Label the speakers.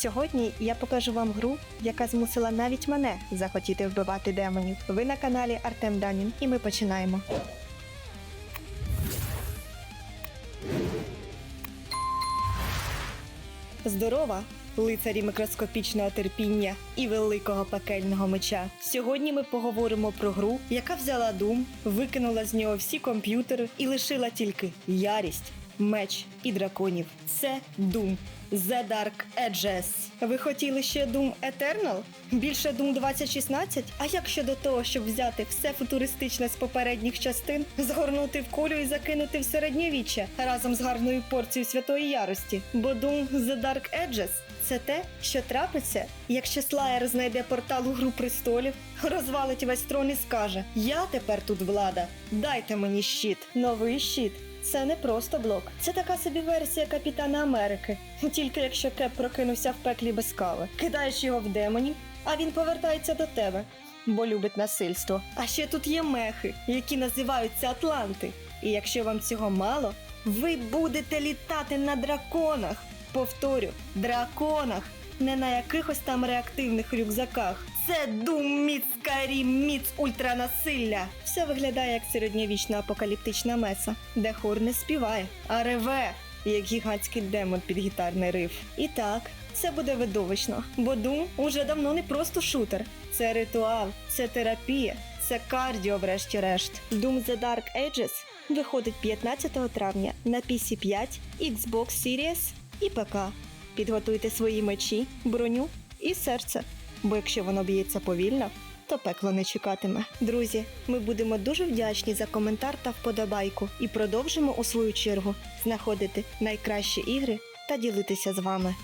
Speaker 1: Сьогодні я покажу вам гру, яка змусила навіть мене захотіти вбивати демонів. Ви на каналі Артем Данін, і ми починаємо. Здорова! Лицарі мікроскопічного терпіння і великого пекельного меча. Сьогодні ми поговоримо про гру, яка взяла Doom, викинула з нього всі комп'ютери і лишила тільки ярість, меч і драконів. Це Doom. The Dark Ages. Ви хотіли ще Doom Eternal? Більше Doom 2016? А як щодо того, щоб взяти все футуристичне з попередніх частин, згорнути в кулю і закинути в середньовіччя разом з гарною порцією святої ярості? Бо Doom The Dark Ages це те, що трапиться, якщо Слаєр знайде портал у Гру престолів, розвалить весь трон і скаже: Я тепер тут влада, дайте мені щит, новий щит. Це не просто блок, це така собі версія Капітана Америки. Тільки якщо Кеп прокинувся в пеклі без кави, кидаєш його в демонів, а він повертається до тебе, бо любить насильство. А ще тут є мехи, які називаються Атланти. І якщо вам цього мало, ви будете літати на драконах. Повторю, драконах, не на якихось там реактивних рюкзаках. Це дум міц міц ультранасилля. Все виглядає як середньовічна апокаліптична меса, де хор не співає, а реве, як гігантський демон під гітарний риф. І так, це буде видовищно, бо Doom уже давно не просто шутер. Це ритуал, це терапія, це кардіо, врешті-решт. Doom The Dark Ages виходить 15 травня на PC5, Xbox Series і ПК. Підготуйте свої мечі, броню і серце. Бо якщо воно б'ється повільно, то пекло не чекатиме. Друзі, ми будемо дуже вдячні за коментар та вподобайку і продовжимо у свою чергу знаходити найкращі ігри та ділитися з вами.